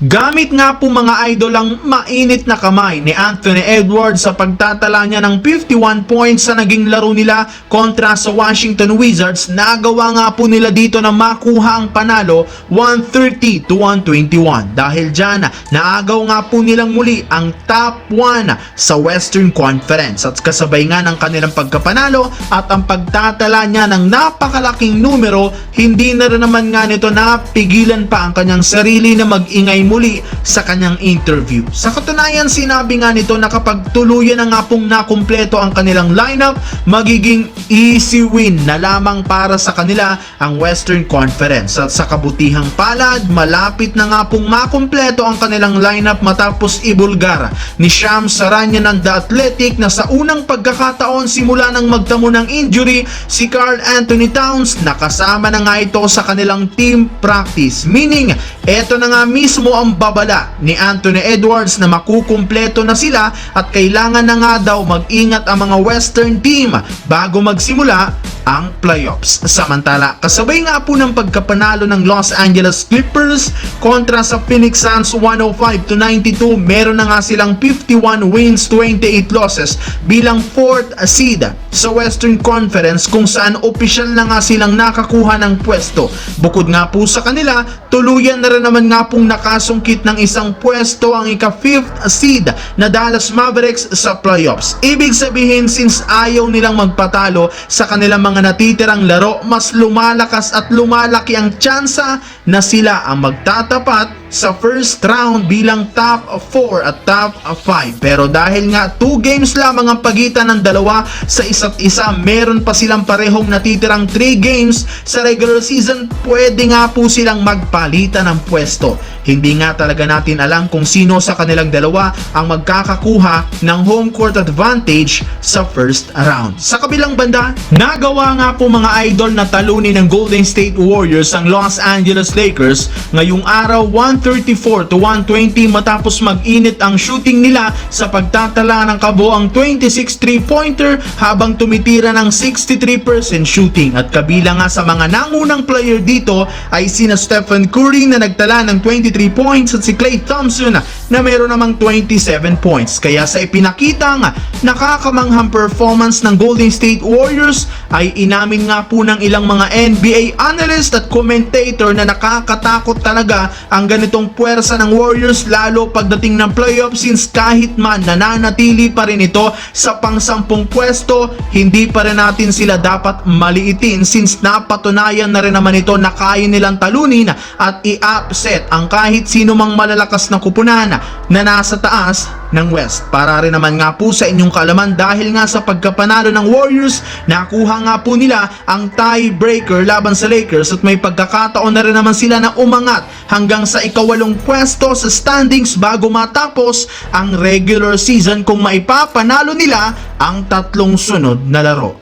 Gamit nga po mga idol ang mainit na kamay ni Anthony Edwards sa pagtatala niya ng 51 points sa naging laro nila kontra sa Washington Wizards. Nagawa nga po nila dito na makuha ang panalo 130 to 121. Dahil dyan, naagaw nga po nilang muli ang top 1 sa Western Conference at kasabay nga ng kanilang pagkapanalo at ang pagtatala niya ng napakalaking numero, hindi na rin naman nga nito napigilan pa ang kanyang sarili na mag-ingay muli sa kanyang interview. Sa katunayan, sinabi nga nito na kapag tuluyan na nga pong nakumpleto ang kanilang lineup, magiging easy win na lamang para sa kanila ang Western Conference. At sa kabutihang palad, malapit na nga pong makumpleto ang kanilang lineup matapos ibulgar ni Sham Saranya ng The Athletic na sa unang pagkakataon simula ng magtamo ng injury si Carl Anthony Towns nakasama na nga ito sa kanilang team practice. Meaning, eto na nga mismo ang babala ni Anthony Edwards na makukumpleto na sila at kailangan na nga daw mag-ingat ang mga Western team bago magsimula ang playoffs. Samantala, kasabay nga po ng pagkapanalo ng Los Angeles Clippers kontra sa Phoenix Suns 105 to 92, meron na nga silang 51 wins, 28 losses bilang 4th seed sa Western Conference kung saan opisyal na nga silang nakakuha ng pwesto. Bukod nga po sa kanila, tuluyan na rin naman nga pong nakasungkit ng isang pwesto ang ika-5th seed na Dallas Mavericks sa playoffs. Ibig sabihin, since ayaw nilang magpatalo sa kanilang mga natitirang laro, mas lumalakas at lumalaki ang tsansa na sila ang magtatapat sa first round bilang top 4 at top 5. Pero dahil nga 2 games lamang ang pagitan ng dalawa sa isa't isa, meron pa silang parehong natitirang 3 games sa regular season, pwede nga po silang magpalitan ng pwesto. Hindi nga talaga natin alam kung sino sa kanilang dalawa ang magkakakuha ng home court advantage sa first round. Sa kabilang banda, nagawa nga po mga idol na talunin ng Golden State Warriors ang Los Angeles Lakers ngayong araw 134 to 120 matapos mag-init ang shooting nila sa pagtatala ng kabuang 26 3-pointer habang tumitira ng 63% shooting at kabila nga sa mga nangunang player dito ay sina Stephen Curry na nagtala ng 23 points at si Klay Thompson na meron namang 27 points. Kaya sa ipinakitang nakakamanghang performance ng Golden State Warriors ay inamin nga po ng ilang mga NBA analyst at commentator na nakakatakot talaga ang ganitong puwersa ng Warriors lalo pagdating ng playoff since kahit man nananatili pa rin ito sa pangsampung pwesto, hindi pa rin natin sila dapat maliitin since napatunayan na rin naman ito na kaya nilang talunin at i-upset ang kahit sino mang malalakas na kupunan na nasa taas ng West. Para rin naman nga po sa inyong kaalaman dahil nga sa pagkapanalo ng Warriors, nakuha nga po nila ang tiebreaker laban sa Lakers at may pagkakataon na rin naman sila na umangat hanggang sa ikawalong pwesto sa standings bago matapos ang regular season kung maipapanalo nila ang tatlong sunod na laro.